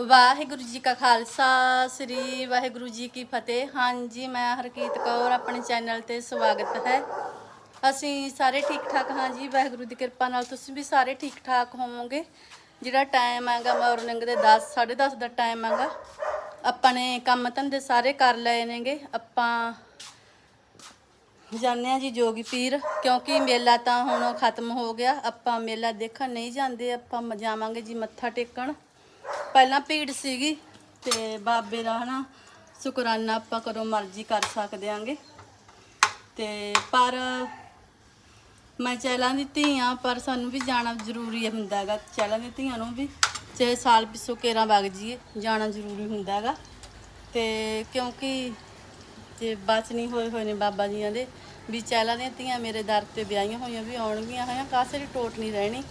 ਵਾਹਿਗੁਰੂ ਜੀ ਕਾ ਖਾਲਸਾ, ਸ੍ਰੀ ਵਾਹਿਗੁਰੂ ਜੀ ਕੀ ਫਤਿਹ। ਹਾਂਜੀ, ਮੈਂ ਹਰਕੀਤ ਕੌਰ, ਆਪਣੇ ਚੈਨਲ ਤੇ ਸਵਾਗਤ ਹੈ। ਅਸੀਂ ਸਾਰੇ ਠੀਕ ਠਾਕ ਹਾਂ ਜੀ, ਵਾਹਿਗੁਰੂ ਦੀ ਕਿਰਪਾ ਨਾਲ ਤੁਸੀਂ ਵੀ ਸਾਰੇ ਠੀਕ ਠਾਕ ਹੋਵੋਗੇ। ਜਿਹੜਾ ਟਾਈਮ ਹੈਗਾ ਮਾਰਨਿੰਗ ਦੇ 10 10:30 ਦਾ ਟਾਈਮ ਹੈਗਾ। ਆਪਾਂ ਨੇ ਕੰਮ ਧੰਦੇ ਸਾਰੇ ਕਰ ਲਏ ਨੇਗੇ। ਆਪਾਂ ਜਾਂਦੇ ਹਾਂ ਜੀ ਜੋਗੀ ਪੀਰ, ਕਿਉਂਕਿ ਮੇਲਾ ਤਾਂ ਹੁਣ ਖਤਮ ਹੋ ਗਿਆ। ਆਪਾਂ ਮੇਲਾ ਦੇਖਣ ਨਹੀਂ ਜਾਂਦੇ, ਆਪਾਂ ਮ- ਜਾਵਾਂਗੇ ਜੀ ਮੱਥਾ ਟੇਕਣ। ਪਹਿਲਾਂ ਭੀੜ ਸੀਗੀ ਤੇ ਬਾਬੇ ਦਾ ਹਨਾ ਸ਼ੁਕਰਾਨਾ ਆਪਾਂ ਕਦੋਂ ਮਰਜ਼ੀ ਕਰ ਸਕਦੇ ਆਂਗੇ। ਤੇ ਪਰ ਮੈਂ ਚੈਲਾਂ ਦੀ ਧੀਆਂ ਪਰ ਸਾਨੂੰ ਵੀ ਜਾਣਾ ਜ਼ਰੂਰੀ ਹੁੰਦਾ ਹੈਗਾ। ਚੈਲਾਂ ਦੀ ਧੀਆਂ ਨੂੰ ਵੀ ਚਾਹੇ ਸਾਲ ਪਿੱਛੋਂ ਕੇਰਾਂ ਵਗ ਜੀਏ ਜਾਣਾ ਜ਼ਰੂਰੀ ਹੁੰਦਾ ਹੈਗਾ। ਤੇ ਕਿਉਂਕਿ ਜੇ ਬਚ ਨਹੀਂ ਹੋਏ ਹੋਏ ਨੇ ਬਾਬਾ ਜੀਆਂ ਦੇ, ਵੀ ਚੈਲਾਂ ਦੀਆਂ ਧੀਆਂ ਮੇਰੇ ਦਰ ਤੇ ਵਿਆਹੀਆਂ ਹੋਈਆਂ ਵੀ ਆਉਣਗੀਆਂ ਹੈ ਕਾਸੇ ਦੀ ਟੋਟ ਨਹੀਂ ਰਹਿਣੀ।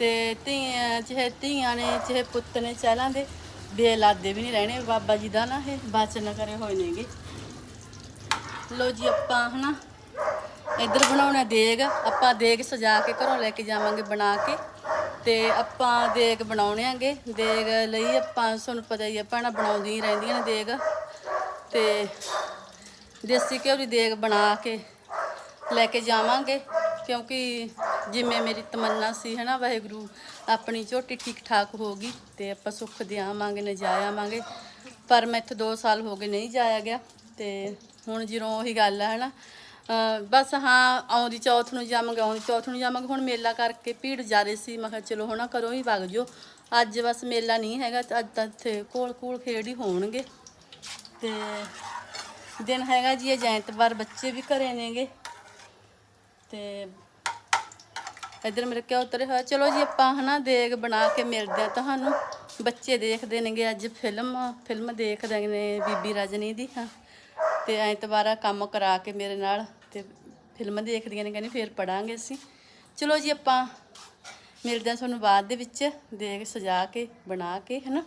ਤੇ ਧੀਆਂ ਚਾਹੇ ਧੀਆਂ ਨੇ ਚਾਹੇ ਪੁੱਤ ਨੇ ਚੈਲਾਂ ਦੇ, ਬੇਲਾਦੇ ਵੀ ਨਹੀਂ ਰਹਿਣੇ, ਬਾਬਾ ਜੀ ਦਾ ਨਾ ਇਹ ਬਚਨ ਕਰੇ ਹੋਏ ਨੇਗੇ। ਲੋ ਜੀ ਆਪਾਂ ਹਨਾ, ਇੱਧਰ ਬਣਾਉਣਾ ਦੇਗ, ਆਪਾਂ ਦੇਗ ਸਜਾ ਕੇ ਘਰੋਂ ਲੈ ਕੇ ਜਾਵਾਂਗੇ ਬਣਾ ਕੇ, ਤੇ ਆਪਾਂ ਦੇਗ ਬਣਾਉਣੇ ਆਂਗੇ। ਦੇਗ ਲਈ ਆਪਾਂ, ਤੁਹਾਨੂੰ ਪਤਾ ਹੀ ਆ, ਭੈਣਾਂ ਬਣਾਉਂਦੀਆਂ ਹੀ ਰਹਿੰਦੀਆਂ ਨੇ ਦੇਗ। ਤੇ ਦੇਸੀ ਘਿਓ ਦੀ ਦੇਗ ਬਣਾ ਕੇ ਲੈ ਕੇ ਜਾਵਾਂਗੇ, ਕਿਉਂਕਿ ਜਿਵੇਂ ਮੇਰੀ ਤਮੰਨਾ ਸੀ, ਹਨਾ, ਵਾਹਿਗੁਰੂ ਆਪਣੀ ਝੋਟੀ ਠੀਕ ਠਾਕ ਹੋ ਗਈ ਤੇ ਆਪਾਂ ਸੁੱਖ ਦੇ ਆਵਾਂਗੇ ਨਜਾ ਆਵਾਂਗੇ। ਪਰ ਮੈਂ ਇੱਥੇ 2 ਸਾਲ ਹੋ ਗਏ ਨਹੀਂ ਜਾਇਆ ਗਿਆ ਤੇ ਹੁਣ ਜਦੋਂ ਉਹੀ ਗੱਲ ਹੈ ਹਨਾ। ਬਸ ਹਾਂ, ਆਉਂਦੀ ਚੌਥ ਨੂੰ ਜਾਵਾਂਗੇ, ਆਉਂਦੀ ਚੌਥ ਨੂੰ ਜਾਵਾਂਗੇ। ਹੁਣ ਮੇਲਾ ਕਰਕੇ ਭੀੜ ਜ਼ਿਆਦੇ ਸੀ, ਮੈਂ ਕਿਹਾ ਚਲੋ ਹਨਾ ਕਰੋ ਹੀ ਵਗ ਜਾਓ। ਅੱਜ ਬਸ ਮੇਲਾ ਨਹੀਂ ਹੈਗਾ, ਅੱਜ ਤਾਂ ਇੱਥੇ ਕੋਲ ਕੋਲ ਖੇਡ ਹੀ ਹੋਣਗੇ। ਤੇ ਦਿਨ ਹੈਗਾ ਜੀ, ਇਹ ਐਤਵਾਰ ਬੱਚੇ ਵੀ ਘਰੇ ਨੇਗੇ। ਤੇ ਇੱਧਰ ਮੇਰੇ ਕਿਹਾ ਉਤਰੇ ਹੋਇਆ ਚਲੋ ਜੀ, ਆਪਾਂ ਹਨਾ ਦੇਗ ਬਣਾ ਕੇ ਮਿਲਦੇ ਆ ਤੁਹਾਨੂੰ। ਬੱਚੇ ਦੇਖਦੇ ਨੇਗੇ ਅੱਜ ਫਿਲਮ ਫਿਲਮ ਦੇਖਦੇ ਨੇ ਬੀਬੀ ਰਜਨੀ ਦੀ, ਹਾਂ। ਤੇ ਐਤਵਾਰਾ ਕੰਮ ਕਰਾ ਕੇ ਮੇਰੇ ਨਾਲ, ਤੇ ਫਿਲਮ ਦੇਖਦੀਆਂ ਨੇ, ਕਹਿੰਦੇ ਫੇਰ ਪੜਾਂਗੇ ਅਸੀਂ। ਚਲੋ ਜੀ, ਆਪਾਂ ਮਿਲਦੇ ਆ ਤੁਹਾਨੂੰ ਬਾਅਦ ਦੇ ਵਿੱਚ, ਦੇਗ ਸਜਾ ਕੇ, ਬਣਾ ਕੇ, ਹਨਾ।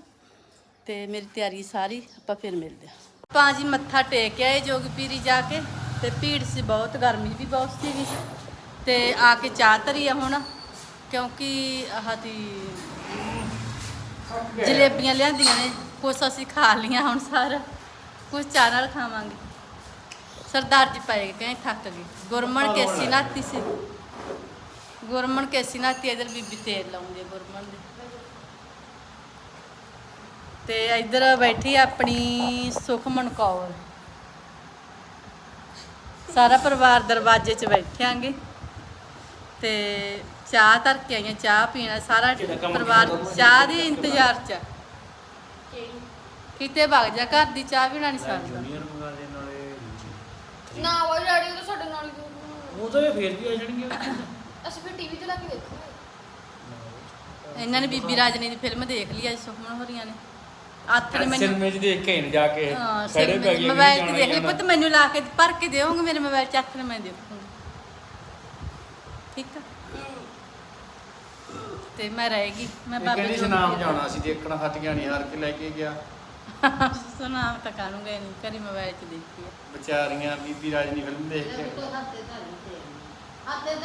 ਤੇ ਮੇਰੀ ਤਿਆਰੀ ਸਾਰੀ, ਆਪਾਂ ਫਿਰ ਮਿਲਦੇ ਆ। ਆਪਾਂ ਜੀ ਮੱਥਾ ਟੇਕ ਆਏ ਜੋਗੀ ਪੀਰੀ ਜਾ ਕੇ, ਤੇ ਭੀੜ ਸੀ ਬਹੁਤ, ਗਰਮੀ ਵੀ ਬਹੁਤ ਸੀਗੀ। ਤੇ ਆ ਕੇ ਚਾਹ ਧਰੀ ਆ ਹੁਣ ਕਿਉਂਕਿ ਆਹ ਜਲੇਬੀਆਂ ਲਿਆਂਦੀਆਂ ਨੇ ਕੁਛ ਅਸੀਂ ਖਾ ਲੀਆਂ ਹੁਣ ਸਾਰਾ ਕੁਛ ਚਾਹ ਨਾਲ ਖਾਵਾਂਗੇ। ਸਰਦਾਰ ਜੀ ਪਏ ਕਹੇ ਥੱਕ ਗਏ। ਗੁਰਮਣ ਕੇਸੀ ਨਾਤੀ ਸੀ। ਗੁਰਮਣ ਕੇਸੀ ਨਾਤੀ ਇਧਰ ਬੀਬੀ ਤੇਲ ਲਾਉਂਦੀ ਗੁਰਮਣ ਦੇ। ਤੇ ਇੱਧਰ ਬੈਠੀ ਆਪਣੀ ਸੁਖਮਨ ਕੌਰ। ਸਾਰਾ ਪਰਿਵਾਰ ਦਰਵਾਜ਼ੇ 'ਚ ਬੈਠਿਆਂਗੇ। ਤੇ ਚਾਹ ਧਰ ਕੇ ਆਈਆਂ ਚਾਹ ਪੀਣਾ ਸਾਰਾ ਪਰਿਵਾਰ ਚਾਹ ਦੇ ਇੰਤਜ਼ਾਰ 'ਚ। ਆ। ਕਿਤੇ ਵਗ ਜਾ ਘਰ ਦੀ ਚਾਹ ਪੀਣਾ ਨਹੀਂ ਸਕਦਾ ਜੂਨੀਅਰ ਮੰਗਾ ਦੇ ਨਾਲੇ। ਨਾ ਉਹ ਡੈਡੀ ਉਹ ਤਾਂ ਸਾਡੇ ਨਾਲ ਹੀ ਦੂਰ ਉਹ ਤਾਂ ਇਹ ਫੇਰ ਵੀ ਆ ਜਾਣਗੇ ਅਸੀਂ ਫਿਰ ਟੀਵੀ ਤੇ ਲਾ ਕੇ ਦੇਖਾਂਗੇ ਇਹਨਾਂ ਨੇ ਬੀਬੀ ਰਾਜਨੀ ਦੀ ਫਿਲਮ ਦੇਖ ਲਈ ਅੱਜ ਸੁਖਮਨ ਹੋਰੀਆਂ ਨੇ। ਹੱਥ ਨੇ ਮੈਨੂੰ ਸਿਨੇਮੇ 'ਚ ਦੇਖ ਕੇ ਨੇ ਜਾ ਕੇ। ਹਾਂ ਖੜੇ ਪੈ ਗਏ ਮੋਬਾਈਲ ਤੇ ਦੇਖ ਲਈ ਪੁੱਤ ਮੈਨੂੰ ਲਾ ਕੇ ਭਰ ਕੇ ਦਿਓਗੇ ਮੇਰੇ ਮੋਬਾਈਲ ਚ ਨੇ ਮੈਂ ਦੇਖੂੰਗੀ। ਠੀਕ ਆ? ਤੇ ਮੈਂ ਰਹੇਗੀ ਮੈਂ ਬਾਬੇ ਕਹਿੰਦੀ ਸੁਨਾਮ ਦੀ ਜਾਣਾ ਸੀ ਦੇਖਣ ਹੱਟ ਗਿਆ ਨਹੀਂ ਹਾਰ ਕੇ ਲੈ ਕੇ ਗਿਆ। ਸੁਨਾਮ ਤਾਂ ਕਾਨੂੰਗਾ ਨਹੀਂ ਕਰੀ ਮੋਬਾਈਲ ਚ ਦੇਖੀ ਆ। ਵਿਚਾਰੀਆਂ ਬੀਬੀ ਰਾਜਨੀ ਫਿਲਮ ਦੇਖ ਕੇ। ਹੱਥੇ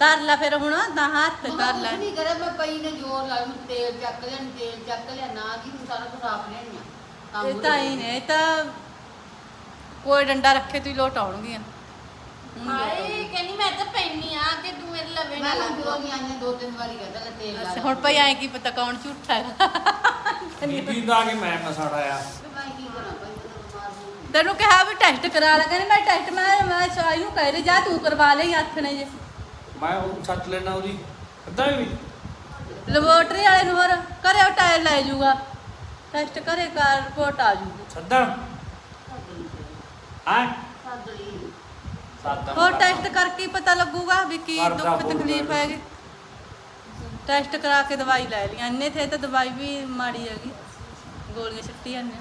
ਧਰ ਲੈ ਫਿਰ ਹੁਣ ਤਾਂ ਹੱਥ ਧਰ ਲੈ। ਨਹੀਂ ਕਰਿਆ ਮੈਂ ਪਈ ਨੇ ਜ਼ੋਰ ਲਾਇਆ ਮੈਂ ਤੇਲ ਚੱਕ ਲਿਆ ਨੀ ਤੇਲ ਚੱਕ ਲਿਆ ਨਾ ਕੀ ਹੁਣ ਸਾਰਾ ਕੁਝ ਆਪ ਲੈਣੀਆਂ ਇਹ ਤਾਂ ਹੀ ਨੇ ਇਹ ਤਾਂ ਕੋਈ ਡੰਡਾ ਰੱਖੇ ਤੂੰ ਲੋਟ ਆਉਣਗੀਆਂ। ਹਾਏ ਕਹਿੰਦੀ ਮੈਂ ਤਾਂ ਪੈਣੀ ਆ ਕਿ ਤੂੰ ਮੇਰੇ ਲਵੇ ਨਾ ਲੱਗ ਦੋ ਆਈਆਂ ਦੋ ਤਿੰਨ ਵਾਰੀ ਕਹਿੰਦਾ ਲੈ ਤੇਲ ਲਾ ਅੱਛਾ, ਹੁਣ ਭਈ ਐ ਕੀ ਪਤਾ ਕੌਣ ਝੂਠਾ ਹੈ ਬੀਬੀ ਦਾ ਕੇ ਮੈਂ ਫਸਾੜਾ ਆ। ਮੈਂ ਕੀ ਕਰਾਂ ਭਾਈ ਮੈਂ ਤਾਂ ਬਿਮਾਰ ਹੋ ਗਈ ਤੈਨੂੰ ਕਿਹਾ ਵੀ ਟੈਸਟ ਕਰਾ ਲੈ ਕਹਿੰਦੀ ਮੈਂ ਟੈਸਟ ਮੈਂ ਮੈਂ ਸਾਈ ਨੂੰ ਕਹਿ ਰਹੀ ਜਾ ਤੂੰ ਕਰਵਾ ਲੈ ਹੱਥ ਨੇ ਜੇ। ਮੈਂ ਉਹ ਸੱਟ ਲੈਣਾ ਉਹਦੀ ਅੱਧਾ ਵੀ ਲੈਬੋਰਟਰੀ ਵਾਲੇ ਨੂੰ ਹੋਰ ਘਰੇ ਉਹ ਟਾਇਰ ਲੈ ਜਾਊਗਾ। ਟੈਸਟ ਕਰੇ ਕਰ ਰਿਪੋਰਟ ਆ ਜੂਗੀ ਸੱਦਾ। ਹਾਂ? ਸਾਦਲੀ ਸਾਦਾ ਹੋਰ ਟੈਸਟ ਕਰਕੇ ਹੀ ਪਤਾ ਲੱਗੂਗਾ ਵੀ ਕੀ ਕਰਦਾ ਦੁੱਖ ਤਕਲੀਫ। ਹੈਗੀ। ਟੈਸਟ ਕਰਾ ਕੇ ਦਵਾਈ ਲੈ ਲਈ। ਇੰਨੇ ਥੇ ਤਾਂ ਦਵਾਈ ਵੀ ਮਾੜੀ ਹੈਗੀ। ਗੋਲੀਆਂ ਛੱਟੀਆਂ ਨੇ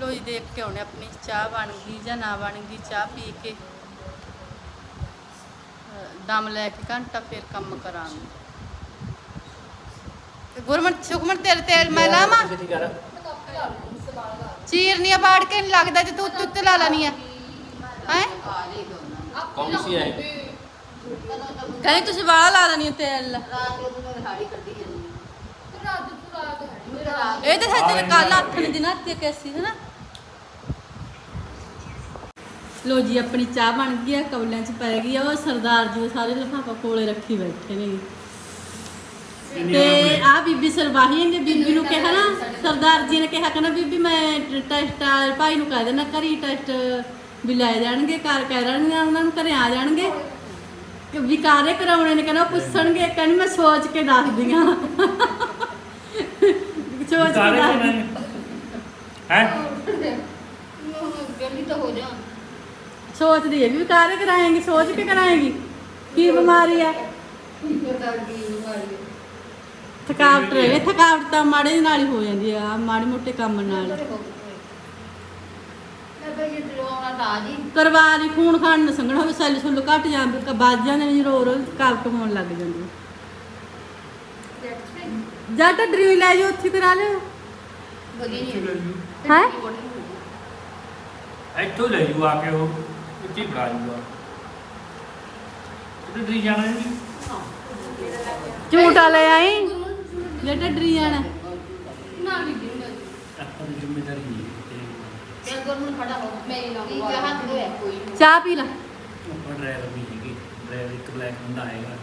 ਲੋ ਜੀ ਦੇਖ ਕੇ ਆਉਣੇ ਆਪਣੀ। ਚਾਹ ਬਣ ਗਈ ਜਾਂ ਨਾ ਬਣ ਗਈ ਚਾਹ ਪੀ ਕੇ। ਅਹ ਦਮ ਲੈ ਕੇ ਘੰਟਾ ਫਿਰ ਕੰਮ ਕਰਾਂਗੇ। ਤੇ ਗੁਰਮਨ ਸੁਖਮਨ ਤੇਰੇ ਤੇਲ ਮੈਂ ਲਾਵਾਂ? ਛੇਤੀ ਕਰ ਚੀਰਨੀਆਂ ਬਾੜ ਕੇ ਨਹੀਂ ਲੱਗਦਾ ਜੇ ਤੂੰ ਉੱਤੇ ਉੱਤੇ ਲਾ ਲੈਣੀ ਆ। ਹੈ? ਆ ਲੈ ਦੋ ਨਾ ਕੌਣ ਸੀ ਹੈ ਕਹਿੰਦੀ ਤੁਸੀਂ ਵਾਲਾ ਲਾ ਦੇਣੀ ਤੇਲ ਰਾਤ ਨੂੰ ਮੈਂ ਦਿਹਾੜੀ ਕੱਢੀ ਜਾਂਦੀ ਹਾਂ ਰਾਤ ਨੂੰ ਰਾਤ ਹੈ ਰਾਤ ਇਹ ਤਾਂ ਸੱਚ ਕੱਲ ਹੱਥ ਨੇ ਦਿਨਾਂ ਤੇ ਕੈਸੀ ਹੈ ਨਾ। ਲੋ ਜੀ ਆਪਣੀ ਚਾਹ ਬਣ ਗਈ ਆ ਕੌਲਿਆਂ ਚ ਪੈ ਗਈ ਆ। ਉਹ ਸਰਦਾਰ ਜੀ ਸਾਰੇ ਲਿਫਾਫਾ ਕੋਲੇ ਰੱਖੀ ਬੈਠੇ ਨੇ। ਤੇ ਆ ਬੀਬੀ ਸਰਵਾਹੀ ਨੇ ਬੀਬੀ ਨੂੰ ਕਿਹਾ ਨਾ ਸਰਦਾਰ ਜੀ ਨੇ ਕਿਹਾ ਕਹਿੰਦਾ ਬੀਬੀ ਮੈਂ ਟੈਸਟ ਭਾਈ ਨੂੰ ਕਹਿ ਦੇਣਾ ਘਰੀ ਟੈਸਟ ਵੀ ਲੈ ਜਾਣਗੇ ਘਰ ਕਹਿ ਦੇਣਗੇ ਉਹਨਾਂ ਨੂੰ ਘਰੇ ਆ ਜਾਣਗੇ। ਕਿ ਵੀ ਕਾਰੇ ਕਰਾਉਣੇ ਨੇ ਕਹਿੰਦਾ ਪੁੱਛਣਗੇ ਕਹਿੰਦੀ ਮੈਂ ਸੋਚ ਕੇ ਦੱਸਦੀ ਆ ਸੋਚ ਕੇ ਸਾਰੇ ਦੱਸਦੀ। ਨੇ। ਹੈ? ਜਲਦੀ ਤਾਂ ਹੋ ਜਾ ਸੋਚਦੀ ਹੈ ਵੀ ਕਾਰੇ ਕਰਾਏਂਗੀ ਸੋਚ ਕੇ ਕਰਾਏਂਗੀ। ਕੀ ਬਿਮਾਰੀ ਹੈ ਥਕਾਵਟ ਰਹੇ ਥਕਾਵਟ ਤਾਂ ਮਾੜੇ ਨਾਲ ਹੀ ਹੋ ਜਾਂਦੀ ਆ ਮਾੜੇ ਮੋਟੇ ਕੰਮ ਨਾਲ। ਕਰਵਾ ਲਈ ਖੂਨ ਖਾਣ ਨੂੰ ਸੰਗਣਾ ਹੋਵੇ ਸੈੱਲ ਸੁੱਲ ਘਟ ਜਾਂਦੇ ਵੱਜ ਜਾਂਦੇ ਨੇ ਰੋ ਰੋ ਥਕਾਵਟ ਹੋਣ ਲੱਗ ਜਾਂਦੀ। ਜਾਂ ਤਾਂ ਡਰੀ ਲੈ ਜਾਓ ਉੱਥੇ ਕਰਾ ਲਿਓ। ਹੈਂ? ਇੱਥੋਂ ਲੈ ਜੂ ਆ ਕੇ ਉਹ ਇੱਥੇ ਬਣਾ ਜੂਗਾ ਤੇ ਦੀ ਜਾਣਾ ਨਹੀਂ ਝੂਟਾ ਲੈ ਆਈ? ਜੇ ਤਾਂ ਡਰੀ ਜਾਣਾ। ਨਾ ਵੀ ਦਿੰਦਾ ਆਪਾਂ ਦੀ ਜ਼ਿੰਮੇਵਾਰੀ ਨਹੀਂ ਤੇ ਗੁਰਮਨ ਖੜਾ ਹੋ ਮੈਂ ਨਾ ਇਹ ਹੱਥ ਦੇ ਕੋਈ ਨਹੀਂ। ਚਾਹ ਪੀ ਲੈ। ਆਪਾਂ ਡਰਾਈਵਰ ਵੀ ਹੈਗੇ। ਡਰਾਈਵਰ ਇੱਕ ਬਲੈਕ ਹੁੰਦਾ ਆਏਗਾ।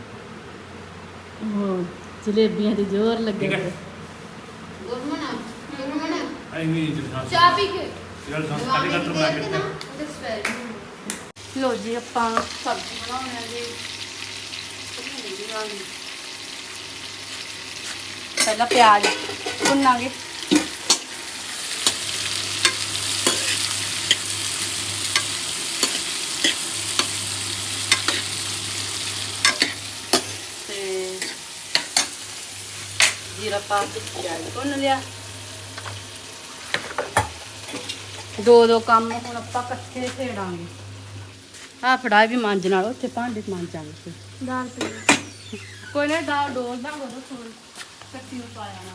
ਉਹ ਜਲੇਬੀਆਂ ਦੀ ਜ਼ੋਰ ਲੱਗੇ ਠੀਕ ਹੈ। ਗੁਰਮਨ ਗੁਰਮਨ ਐਵੇਂ ਨਹੀਂ ਦਿਖਾ ਚਾਹ ਪੀ ਕੇ। ਯਾਰ ਸੰਸਕਾਰੀ ਦਾ ਬਣਾ ਕੇ ਦਿੱਤਾ। ਲੋ ਜੀ ਆਪਾਂ ਸਬਜ਼ੀ ਬਣਾਉਣੀ ਆ ਜੀ। ਪਹਿਲਾਂ ਪਿਆਜ਼ ਭੁੰਨਾਂਗੇ। ਤੇ ਜੀਰਾ ਪਾ ਕੇ ਪਿਆਜ਼ ਭੁੰਨ ਲਿਆ। ਦੋ ਦੋ ਕੰਮ ਹੁਣ ਆਪਾਂ ਇਕੱਠੇ ਛੇੜਾਂਗੇ ਆ ਫੜਾ ਵੀ ਮਾਂਜ ਨਾਲ ਉੱਥੇ ਭਾਂਡੇ ਮਾਂਜਾਂਗੇ ਦਾਲ ਪਈ। ਕੋਈ ਨਾ ਦਾਲ ਡੋਲ ਦਾ ਉਹ ਨੂੰ ਪਾਇਆ ਨਾ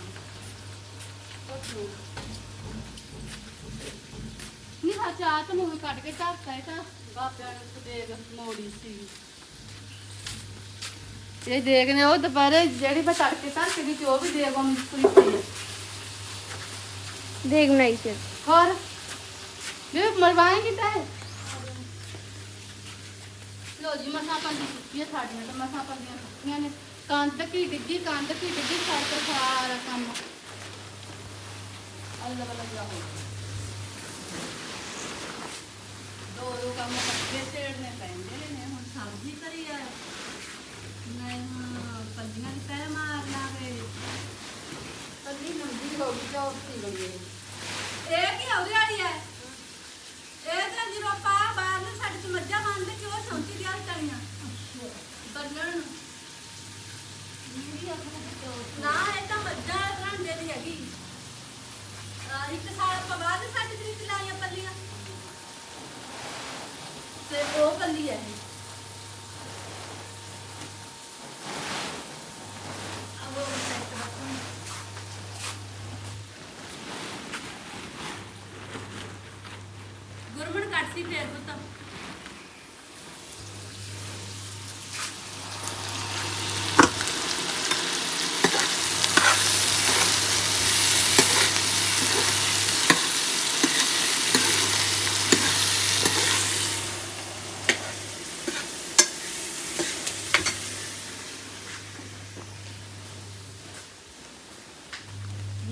ਨਹੀਂ ਹਾਂ ਚਾਹ ਤਾਂ ਮੂੰਹ ਕੱਢ ਕੇ ਧਰਤਾ ਇਹ ਤਾਂ। ਬਾਪਿਆਂ ਨੇ ਦੇਗ ਮੋੜੀ ਸੀ। ਇਹ ਦੇਗ ਨੇ ਉਹ ਦੁਪਹਿਰੇ ਜਿਹੜੀ ਮੈਂ ਤੜਕੇ ਧਰ ਕੇ ਦਿੱਤੀ ਉਹ ਵੀ ਦੇਗ ਉਹ ਪੂਰੀ ਪਈ ਹੈ ਦੇਖ ਬਣਾਈ ਸੀ। ਹੋਰ? ਵੀ ਮਰਵਾਏਂਗੇ ਤਾਂ? ਲੋ ਜੀ ਮਸਾਂ ਪੰਦੀ ਸੁੱਕੀਆਂ ਸਾਡੀਆਂ ਤਾਂ ਮਸਾਂ ਪੰਦੀਆਂ ਸੁੱਕੀਆਂ ਨੇ। ਕੰਧ ਕੀ ਡਿੱਗੀ ਕੰਧ ਕੀ ਡਿੱਗੀ ਸਾਡੇ ਸਾਰਾ ਕੰਮ। ਅੱਲਾ ਬੱਲਾ ਜਾ ਹੋ ਦੋ ਦੋ ਕੰਮ ਇਕੱਠੇ ਛੇੜਨੇ ਪੈਂਦੇ ਨੇ ਹੁਣ ਸਬਜ਼ੀ ਕਰੀ ਆ। ਹੁਣ ਪੰਜੀਆਂ ਦੀ ਤੈ ਮਾਰ ਲਾਵੇ ਪੱਲੀ ਲੰਬੀ ਹੋ ਗਈ ਚੌਥੀ ਬਣੀ ਇਹ ਕੀ ਉਹਦੇ ਵਾਲੀ ਹੈ ਇਹ ਤਾਂ ਜਦੋਂ ਆਪਾਂ ਬਾਹਰ ਨੂੰ ਸਾਡੇ ਚ ਮੱਝਾਂ ਬੰਨਦੇ ਕਿ ਉਹ ਸੌਂਤੀ ਦੀਆਂ ਟਣੀਆਂ ਬੰਨਣ ਨਾ, ਇਹ ਤਾਂ ਮੱਝਾਂ ਰਾਂਡੇ ਦੀ ਹੈਗੀ। ਆਹ ਇੱਕ ਸਾਲ ਤੋਂ ਬਾਅਦ ਸਾਡੇ ਤਰੀਕ ਲਾਈਆਂ ਪੱਲੀਆਂ। ਤੇ ਉਹ ਪੱਲੀ ਹੈ ਇਹ ਅਬ ਉਹ ਸੈੱਟ ਰੱਖਾਂਗੇ ਗੁਰਮਣ ਕੱਟ ਸੀ ਫੇਰ ਪੁੱਤ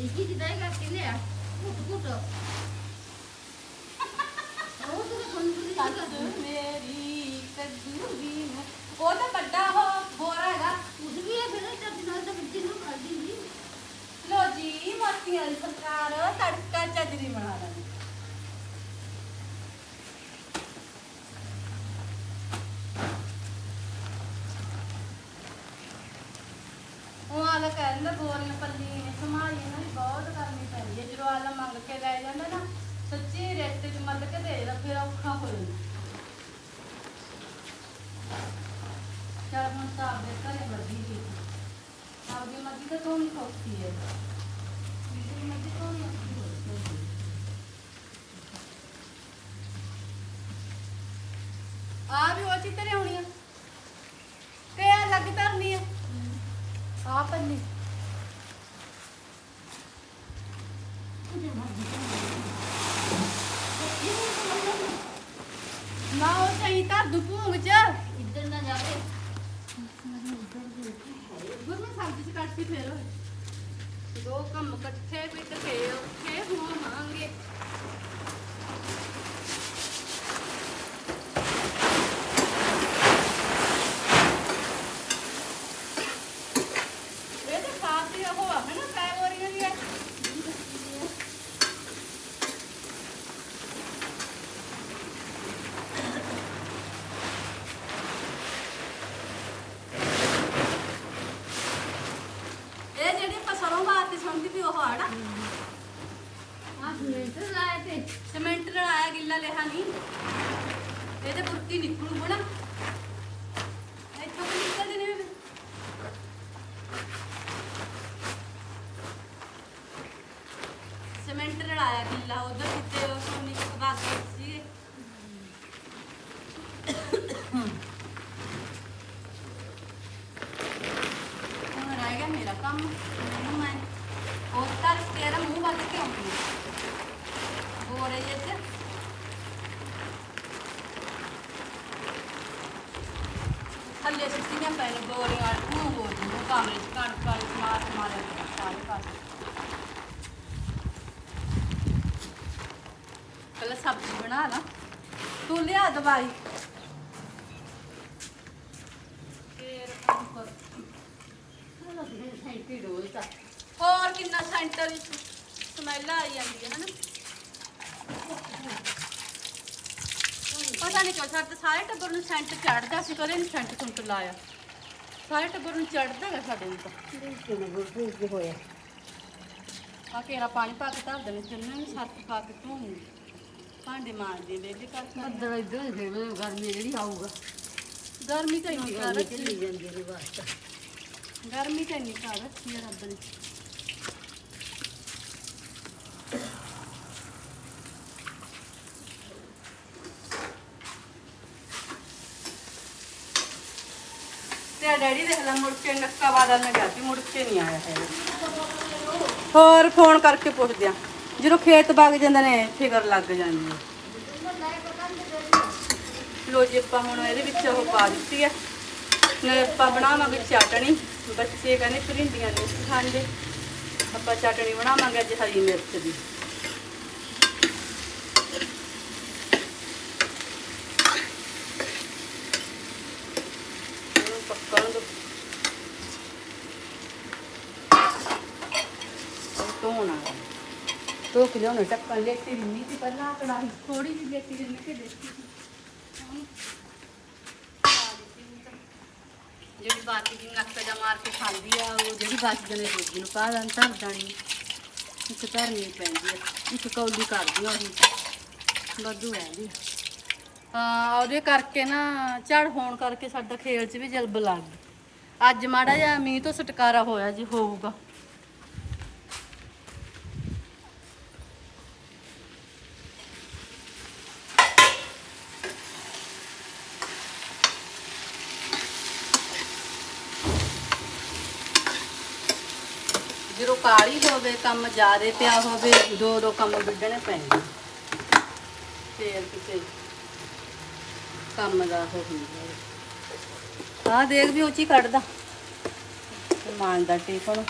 ਨੀਕੀ ਦੀ ਦਾਈ ਕਰਕੇ ਲਿਆ ਕੁੱਟ ਕੁੱਟ ਉਹ ਤਾਂ ਕੰਦੂਰੀ ਸੱਸ ਮੇਰੀ ਕਦੂਰੀ ਨੂੰ ਉਹ ਤਾਂ ਵੱਡਾ ਉਹ ਬੋਰਾ ਹੈਗਾ ਉਸ ਵੀ ਹੈ। ਫਿਰ ਜਦ ਨਾਲ ਤਾਂ ਬੱਚੇ ਨੂੰ ਖਾਦੀ ਨਹੀਂ ਲੋ ਜੀ ਮੋਤੀਆਂ ਸਰਕਾਰ ਤੜਕਾ ਚੱਜਰੀ ਬਣਾ ਲੈਣੀ ਗੋਰੀਆਂ ਪੱਲੀ ਸੰਭਾਲੀ ਇਹਨਾਂ ਦੀ ਬਹੁਤ ਕਰਨੀ ਪੈਂਦੀ ਹੈ। ਜਦੋਂ ਆਲਾ ਮੰਗ ਕੇ ਲੈ ਜਾਂਦਾ ਨਾ, ਸੱਚੀ ਰੇਤੇ 'ਚ ਮੱਲ ਕੇ ਦੇ ਦਾ ਫਿਰ ਔਖਾ ਹੋ ਜਾਂਦਾ। ਚਲ ਹੁਣ ਤਾਂ ਆਪਦੇ ਘਰੇ ਵਰਦੀ ਜੀ ਆਪਦੀ ਮਰਜ਼ੀ ਤਾਂ ਤੋਂ ਨਹੀਂ ਸੌਖੀ ਹੈ ਮੇਰੀ ਮਰਜ਼ੀ ਤੋਂ ਨਹੀਂ ਔਖੀ ਹੋਈ ਆ ਵੀ ਉਹ ਚਿੱਤਰੇ ਹੋਣੀਆਂ ਪੱਲੀ ਨਾ ਉਹ ਸਹੀ ਧਰ ਦੂ ਭੂੰਗ ਚ। ਇੱਧਰ ਨਾ ਜਾਵੇ ਗੁਰਮੇ ਸਬਜ਼ੀ ਚ ਕੱਟ ਕੇ ਫੇਰ ਦੋ ਕੰਮ ਇਕੱਠੇ ਬਿਟ ਕੇ ਔਖੇ ਹੋਵਾਂਗੇ ਇਹਦੇ ਖਾਸ ਹੀ ਉਹ ਆ ਹਨਾ ਫੈਵਰੀਆਂ ਦੀ ਹੈ ਇਹ ਜਿਹੜੀ ਫਸਲੋਂ ਵੀ ਉਹ ਆੜਾ ਆ। ਸਿਮੈਂਟ ਲਾਇਆ ਤੇ, ਸਿਮੈਂਟ ਨਾਲ ਗਿੱਲਾ ਲਿਆ ਨਹੀਂ ਇਹਦੇ ਬੁਰਕੀ ਨਿਕਲੂ ਬਣਾ ਇੱਥੋਂ ਵੀ ਨਿਕਲਦੇ ਨੇ ਸਿਮੈਂਟ ਨਾਲ ਆਇਆ ਗਿੱਲਾ, ਉਧਰ ਕਿਤੇ ਉਹ ਸੋਨੀ ਬਾਤ ਸੀ ਹੁਣ ਰਹਿ ਗਿਆ ਮੇਰਾ ਕੰਮ। ਉਹ ਤਾਂ ਤੇਰਾ ਮੂੰਹ ਵੱਧ ਕੇ ਆਉਂਦੀ ਹੈ? ਬੋਰੇ ਜਿਹੇ ਚ ਥੱਲੇ ਸੁੱਟੀਆਂ ਪੈਣ ਬੋਰੇ ਵਾਲ ਨੂੰ ਹੋ ਜੂ ਕਮਰੇ ਚ ਕਣ ਕਣ ਮਾਰ ਮਾਰੇ ਸਾਰੇ ਪਾਸੇ। ਪਹਿਲਾਂ ਸਬਜ਼ੀ ਬਣਾ ਲਾ। ਤੂੰ ਲਿਆ ਦਵਾਈ ਫੇਰ ਕੰਮ ਕਰ ਸੈਂਟੀ ਡੋਲਤਾ ਹੋਰ ਕਿੰਨਾ ਸੈਂਟਰ ਸਮੈਲ ਆਈ ਜਾਂਦੀ ਹੈ ਹਨਾ? ਪਤਾ ਨਹੀਂ ਕਿਉਂ ਸਾਡੇ ਤਾਂ ਸਾਰੇ ਟੱਬਰ ਨੂੰ ਸੈਂਟ ਚੜਦਾ ਸੀ ਕਦੇ ਨਹੀਂ ਸੈਂਟ ਸੁੰਟ ਲਾਇਆ। ਸਾਰੇ ਟੱਬਰ ਨੂੰ ਚੜਦਾ ਹੈ ਸਾਡੇ ਨੂੰ ਤਾਂ। ਹੋਇਆ ਆ ਕੇਰਾ ਪਾਣੀ ਪਾ ਕੇ ਧਰ ਦੇਣੇ ਚੁੰਨੇ ਨੂੰ ਸਰਫ ਪਾ ਕੇ ਧੋਣੀ ਭਾਂਡੇ ਮਾਂਜਦੇ ਬੇਬੀ ਕਰ ਕਰ ਅੰਦਰ ਇੱਧਰ ਫਿਰ ਗਰਮੀ ਜਿਹੜੀ ਆਊਗਾ। ਗਰਮੀ ਤਾਂ ਇੰਨੀ ਕਰ ਜਾਂਦੀ ਹੈ ਵਾਸਤਾ। ਗਰਮੀ ਤਾਂ ਰੱਬ ਨੇ ਤੇ ਡੈਡੀ ਦੇਖ ਲੈ, ਮੁੜ ਕੇ ਨੱਕਾ ਬਾਦਲ ਨੇ ਗਿਆ ਸੀ ਮੁੜ ਕੇ ਨਹੀਂ ਆਇਆ ਹੈ ਹੋਰ ਫੋਨ ਕਰਕੇ ਪੁੱਛਦੇ ਆ, ਜਦੋਂ ਖੇਤ ਵਗ ਜਾਂਦੇ ਨੇ, ਫਿਕਰ ਲੱਗ ਜਾਂਦੀ ਹੈ ਲੋ ਜੀ, ਆਪਾਂ ਹੁਣ ਇਹਦੇ ਵਿੱਚ ਉਹ ਪਾ ਦਿੱਤੀ ਹੈ ਨਾਲੇ ਆਪਾਂ ਬਣਾਵਾਂਗੇ ਚਟਣੀ। ਬੱਚੇ ਕਹਿੰਦੇ ਭਰਿੰਡੀਆਂ ਨਹੀਂ ਖਾਂਦੇ ਆਪਾਂ ਚਟਣੀ ਬਣਾਵਾਂਗੇ ਅੱਜ ਹਰੀ ਮਿਰਚ ਦੀ। ਪੱਕਣ ਦੋ ਧੋਣਾ ਧੋ ਕੇ ਲਿਆਉਣਾ ਟੱਕਣ ਲੇਟੀ ਰਿੰਨੀ ਸੀ ਪਹਿਲਾਂ ਕੜਾਹੀ। ਥੋੜੀ ਜਿਹੀ ਲੇਟੀ ਰਿੰਨੀ ਕੇ ਦੇਖੀ ਜਿਹੜੀ ਬਾਕੀ ਦੀ ਨੱਕ ਜਾ ਮਾਰ ਕੇ ਖਾਂਦੀ ਆ, ਉਹ ਜਿਹੜੀ ਬਾਕੀ ਜਣੇ ਦੂਜੀ ਨੂੰ ਪਾ ਦਾਂ ਧਰ ਦਾਣੀ। ਇੱਕ ਧਰਨੀ ਪੈਂਦੀ ਆ। ਇੱਕ ਕੌਲੀ ਕਰਦੀ ਆ ਉਹ। ਵਾਧੂ ਰਹਿੰਦੀ ਹਾਂ ਉਹਦੇ ਕਰਕੇ ਨਾ ਝੜ ਹੋਣ ਕਰਕੇ ਸਾਡਾ ਖੇਲ 'ਚ ਵੀ ਜਲਬ ਲੱਗ ਗਈ। ਅੱਜ ਮਾੜਾ ਜਿਹਾ ਮੀਂਹ ਤੋਂ ਛੁਟਕਾਰਾ ਹੋਇਆ ਜੀ, ਹੋਊਗਾ। ਜਦੋਂ ਕਾਲੀ ਹੋਵੇ, ਕੰਮ ਜ਼ਿਆਦਾ ਪਿਆ ਹੋਵੇ ਦੋ ਦੋ ਕੰਮ ਵਿੱਢਣੇ ਪੈਂਦੇ ਫੇਰ ਕਿਤੇ ਕੰਮ ਦਾ ਹੁੰਦਾ ਆ ਦੇਖ ਵੀ ਉੱਚੀ ਕੱਢਦਾ। ਮਾਨ ਦਾ ਟਿਫਨ।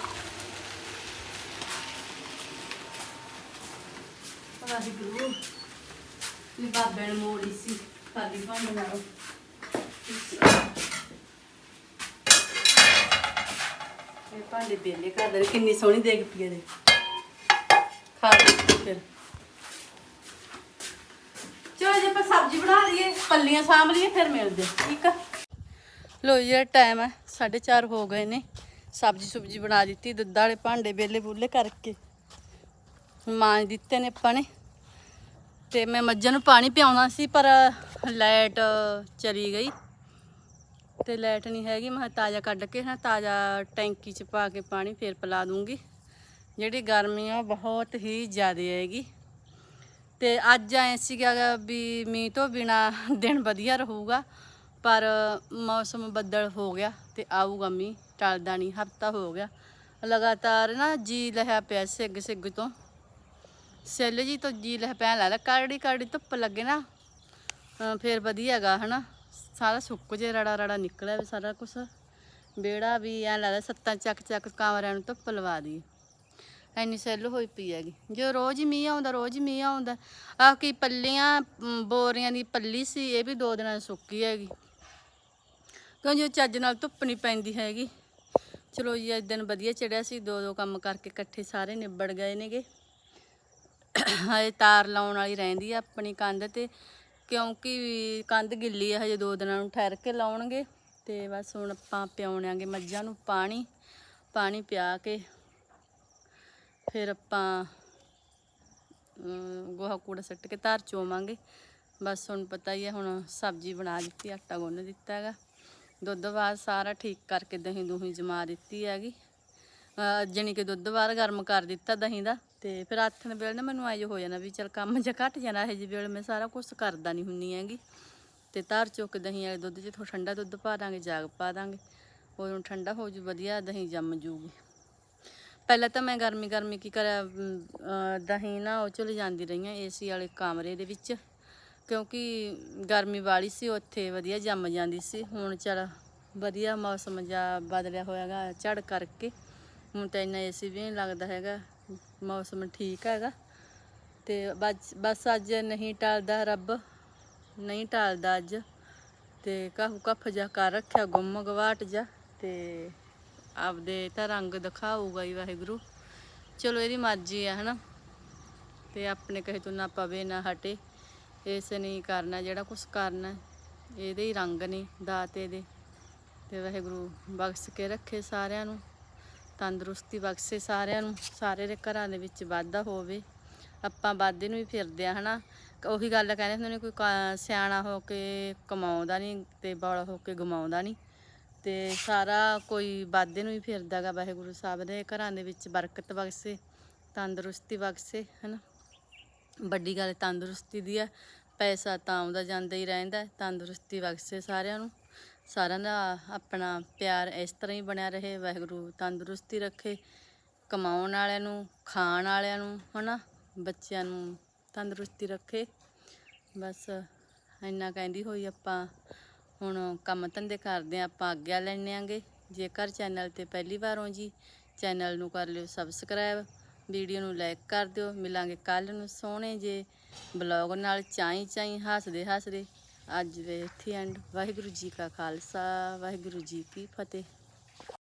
ਵਾਹਿਗੁਰੂ ਵੀ ਬਾਬੇ ਨੂੰ ਮੋੜੀ ਸੀ ਖਾਲੀ ਭਾਂਡੇ ਨਾਲ। ਇਹ ਭਾਂਡੇ ਬੇਲੇ ਕਰਦੇ ਨੇ ਕਿੰਨੀ ਸੋਹਣੀ ਦੇਖ ਪਈ ਇਹਦੇ ਖਾ ਲਈ ਫਿਰ ਚਲੋ ਜੇ ਆਪਾਂ ਸਬਜ਼ੀ ਬਣਾ ਲਈਏ, ਪੱਲੀਆਂ ਸਾਂਭ ਲਈਏ, ਫਿਰ ਮਿਲਦੇ, ਠੀਕ ਆ? ਲੋ ਜਿਹੜਾ ਟਾਈਮ ਹੈ 4:30 ਹੋ ਗਏ ਨੇ। ਸਬਜ਼ੀ ਸੁਬਜੀ ਬਣਾ ਦਿੱਤੀ, ਦੁੱਧ ਵਾਲੇ ਭਾਂਡੇ ਬੇਲੇ ਬੁੱਲੇ ਕਰਕੇ। ਮਾਂਜ ਦਿੱਤੇ ਨੇ ਆਪਾਂ ਨੇ। ਤੇ ਮੈਂ ਮੱਝਾਂ ਨੂੰ ਪਾਣੀ ਪਿਆਉਣਾ ਸੀ, ਪਰ ਲਾਈਟ ਚਲੀ ਗਈ। ਤੇ ਲਾਈਟ ਨਹੀਂ ਹੈਗੀ, ਮੈਂ ਤਾਜ਼ਾ ਕੱਢ ਕੇ ਨਾ, ਤਾਜ਼ਾ ਟੈਂਕੀ 'ਚ ਪਾ ਕੇ ਪਾਣੀ ਫੇਰ ਪਿਲਾ ਦੂੰਗੀ। ਜਿਹੜੀ ਗਰਮੀ ਆ ਬਹੁਤ ਹੀ ਜ਼ਿਆਦਾ ਹੈਗੀ। ਤੇ ਅੱਜ ਐ ਸੀਗਾ ਵੀ ਮੀਂਹ ਤੋਂ ਬਿਨਾ ਦਿਨ ਵਧੀਆ ਰਹੂਗਾ, ਪਰ ਮੌਸਮ ਬੱਦਲ ਹੋ ਗਿਆ ਤੇ ਆਊਗਾ ਮੀਂਹ, ਟਲਦਾ ਨਹੀਂ, ਹਫਤਾ ਹੋ ਗਿਆ। ਲਗਾਤਾਰ ਨਾ ਜੀ ਲਹਿਆ ਪਿਆ ਸਿੱਗ ਸਿੱਗ ਤੋਂ। ਸੈੱਲ ਜੀ ਤੋਂ ਜੀ ਲਹਿ ਪੈਣ ਲੱਗਾ ਕਰੜੀ ਕਰੜੀ ਧੁੱਪ ਲੱਗੇ ਨਾ, ਅਹ ਫਿਰ ਵਧੀਆ ਹੈਗਾ ਹਨਾ। ਸਾਰਾ ਸੁੱਕ ਜੇ, ਰੜਾ ਰੜਾ ਨਿਕਲਿਆ ਵੀ ਸਾਰਾ ਕੁਝ ਬੇੜਾ ਵੀ ਐ ਲੱਗਦਾ ਸੱਤਾਂ ਚੱਕ ਚੱਕ ਕਾਮਰਿਆਂ ਨੂੰ ਧੁੱਪ ਲਵਾ ਦੀ। ਐਨੀ ਸੈੱਲ ਹੋਈ ਪਈ ਹੈਗੀ। ਜੋ ਰੋਜ਼ ਹੀ ਮੀਂਹ ਆਉਂਦਾ ਰੋਜ਼ ਹੀ ਮੀਂਹ ਆਉਂਦਾ। ਆ ਕੀ ਪੱਲੀਆਂ ਮ, ਬੋਰੀਆਂ ਦੀ ਪੱਲੀ ਸੀ ਇਹ ਵੀ ਦੋ ਦਿਨਾਂ 'ਚ ਸੁੱਕੀ ਹੈਗੀ। ਕਿਉਂ ਜੋ ਚੱਜ ਨਾਲ ਧੁੱਪ ਨਹੀਂ ਪੈਂਦੀ ਹੈਗੀ। ਚਲੋ ਜੀ ਅੱਜ ਦਿਨ ਵਧੀਆ ਚੜਿਆ ਸੀ। ਦੋ ਦੋ ਕੰਮ ਕਰਕੇ ਇਕੱਠੇ ਸਾਰੇ ਨਿਬੜ ਗਏ ਨੇਗੇ। ਹਜੇ ਤਾਰ ਲਾਉਣ ਵਾਲੀ ਰਹਿੰਦੀ ਆ ਆਪਣੀ ਕੰਧ ਤੇ ਕਿਉਂਕਿ ਕੰਧ ਗਿੱਲੀ ਆ ਹਜੇ ਦੋ ਦਿਨਾਂ ਨੂੰ ਠਹਿਰ ਕੇ ਲਾਉਣਗੇ। ਤੇ ਬਸ ਹੁਣ ਆਪਾਂ ਪਿਆਉਣਾਂਗੇ ਮੱਝਾਂ ਨੂੰ ਪਾਣੀ ਪਾਣੀ ਪਿਆ ਕੇ। ਫਿਰ ਆਪਾਂ ਗੋਹਾ ਕੂੜਾ ਸੱਟ ਕੇ ਧਾਰ ਚੋਵਾਂਗੇ। ਬਸ ਹੁਣ ਪਤਾ ਹੀ ਹੈ ਹੁਣ ਸਬਜ਼ੀ ਬਣਾ ਦਿੱਤੀ, ਆਟਾ ਗੁੰਨ ਦਿੱਤਾ ਹੈਗਾ। ਦੁੱਧ ਬਾਅਦ ਸਾਰਾ ਠੀਕ ਕਰਕੇ ਦਹੀਂ ਦੁਹੀਂ ਜਮਾ ਦਿੱਤੀ ਹੈਗੀ। ਅਹ ਕਿ ਦੁੱਧ ਬਾਅਦ ਗਰਮ ਕਰ ਦਿੱਤਾ ਦਹੀਂ ਦਾ। ਤੇ ਫਿਰ ਆਥਣ ਵੇਲੇ ਨਾ ਮੈਨੂੰ ਐਂ ਹੋ ਜਾਣਾ ਵੀ ਚਲ ਕੰਮ ਜਿਹਾ ਘਟ ਜਾਣਾ, ਇਹ ਜਿਹੇ ਵੇਲੇ ਮੈਂ ਸਾਰਾ ਕੁਝ ਕਰਦਾ ਨਹੀਂ ਹੁੰਨੀ ਹੈਗੀ। ਤੇ ਧਾਰ ਚੁੱਕ ਦਹੀਂ ਵਾਲੇ ਦੁੱਧ 'ਚ ਥੋੜਾ ਠੰਡਾ ਦੁੱਧ ਪਾ ਦਾਂਗੇ, ਜਾਗ ਪਾ ਦਾਂਗੇ। ਉਹ ਹੁਣ ਠੰਡਾ ਹੋ ਜੂ, ਵਧੀਆ ਦਹੀਂ ਜੰਮ ਜੂਗੀ। ਪਹਿਲਾਂ ਤਾਂ ਮੈਂ ਗਰਮੀ ਗਰਮੀ ਕੀ ਕਰਿਆ ਦਹੀਂ ਨਾ ਉਹ ਚਲੇ ਜਾਂਦੀ ਰਹੀਆਂ ਏਸੀ ਵਾਲੇ ਕਮਰੇ ਦੇ ਵਿੱਚ, ਕਿਉਂਕਿ ਗਰਮੀ ਵਾਲੀ ਸੀ, ਉੱਥੇ ਵਧੀਆ ਜੰਮ ਜਾਂਦੀ ਸੀ। ਹੁਣ ਚਲ ਵਧੀਆ ਮੌਸਮ ਜਾ ਬਦਲਿਆ ਹੋਇਆਗਾ ਝੜ ਕਰਕੇ, ਹੁਣ ਤਾਂ ਇੰਨਾ ਏਸੀ ਵੀ ਨਹੀਂ ਲੱਗਦਾ ਹੈਗਾ, ਮੌਸਮ ਠੀਕ ਹੈਗਾ। ਤੇ ਬਸ ਬਸ ਅੱਜ ਨਹੀਂ ਟਾਲਦਾ ਰੱਬ, ਨਹੀਂ ਟਲਦਾ ਅੱਜ। ਤੇ ਕਾਹੂ ਕੱਫ ਜਾ ਕਰ ਰੱਖਿਆ ਗੁੰਮ ਗਵਾਟ ਜਾ ਤੇ ਆਪਦੇ ਤਾਂ ਰੰਗ ਦਿਖਾਊਗਾ ਹੀ ਵਾਹਿਗੁਰੂ। ਚਲੋ, ਇਹਦੀ ਮਰਜ਼ੀ ਆ, ਹਨਾ। ਤੇ ਆਪਣੇ ਕਹੇ ਤੋਂ ਨਾ ਪਵੇ, ਨਾ ਹਟੇ। ਇਸ ਨਹੀਂ ਕਰਨਾ, ਜਿਹੜਾ ਕੁਝ ਕਰਨਾ, ਇਹਦੇ ਹੀ ਰੰਗ ਨੇ ਦਾਤੇ ਦੇ। ਤੇ ਵਾਹਿਗੁਰੂ ਬਖਸ਼ ਕੇ ਰੱਖੇ ਸਾਰਿਆਂ ਨੂੰ। ਤੰਦਰੁਸਤੀ ਬਖਸ਼ੇ ਸਾਰਿਆਂ ਨੂੰ। ਸਾਰੇ ਦੇ ਘਰਾਂ ਦੇ ਵਿੱਚ ਵਾਧਾ ਹੋਵੇ। ਆਪਾਂ ਵਾਧੇ ਨੂੰ ਹੀ ਫਿਰਦੇ ਆ, ਹਨਾ। ਕ- ਉਹੀ ਗੱਲ ਕਹਿੰਦੇ ਹੁੰਦੇ ਨੇ, ਕੋਈ ਕ- ਸਿਆਣਾ ਹੋ ਕੇ ਕਮਾਉਂਦਾ ਨਹੀਂ ਤੇ ਬੌਲਾ ਹੋ ਕੇ ਗਮਾਉਂਦਾ ਨਹੀਂ ਤੇ ਸਾਰਾ ਕੋਈ ਵਾਧੇ ਨੂੰ ਹੀ ਫਿਰਦਾਗਾ ਵਾਹਿਗੁਰੂ ਸਾਹਿਬ ਦੇ ਘਰਾਂ ਦੇ ਵਿੱਚ ਬਰਕਤ ਬਖਸ਼ੇ, ਤੰਦਰੁਸਤੀ ਬਖਸ਼ੇ, ਹਨਾ? ਵੱਡੀ ਗੱਲ ਤੰਦਰੁਸਤੀ ਦੀ ਹੈ ਪੈਸਾ ਤਾਂ ਆਉਂਦਾ ਜਾਂਦਾ ਹੀ ਰਹਿੰਦਾ, ਤੰਦਰੁਸਤੀ ਬਖਸ਼ੇ ਸਾਰਿਆਂ ਨੂੰ। ਸਾਰਿਆਂ ਦਾ ਆਪਣਾ ਪਿਆਰ ਇਸ ਤਰ੍ਹਾਂ ਹੀ ਬਣਿਆ ਰਹੇ, ਵਾਹਿਗੁਰੂ ਤੰਦਰੁਸਤੀ ਰੱਖੇ, ਕਮਾਉਣ ਵਾਲਿਆਂ ਨੂੰ, ਖਾਣ ਵਾਲਿਆਂ ਨੂੰ, ਹਨਾ? ਬੱਚਿਆਂ ਨੂੰ ਤੰਦਰੁਸਤੀ ਰੱਖੇ। ਬਸ ਇੰਨਾ ਕਹਿੰਦੀ ਹੋਈ ਆਪਾਂ ਹੁਣ ਕੰਮ ਧੰਦੇ ਕਰਦੇ ਹਾਂ, ਆਪਾਂ ਆਗਿਆ ਲੈਣੇ ਆਂਗੇ ਜੇਕਰ ਚੈਨਲ ਤੇ ਪਹਿਲੀ ਵਾਰ ਹੋ ਜੀ ਚੈਨਲ ਨੂੰ ਕਰ ਲਿਓ ਸਬਸਕ੍ਰਾਈਬ ਵੀਡੀਓ ਨੂੰ ਲਾਈਕ ਕਰ ਦਿਓ। ਮਿਲਾਂਗੇ ਕੱਲ ਨੂੰ ਸੋਹਣੇ ਜੇ ਬਲੌਗ ਨਾਲ, ਚਾਈ ਚਾਈ ਹੱਸਦੇ ਹੱਸਦੇ। ਅੱਜ ਦੇ ਇੱਥੇ ਐਂਡ ਵਾਹਿਗੁਰੂ ਜੀ ਕਾ ਖਾਲਸਾ, ਵਾਹਿਗੁਰੂ ਜੀ ਕੀ ਫਤਿਹ।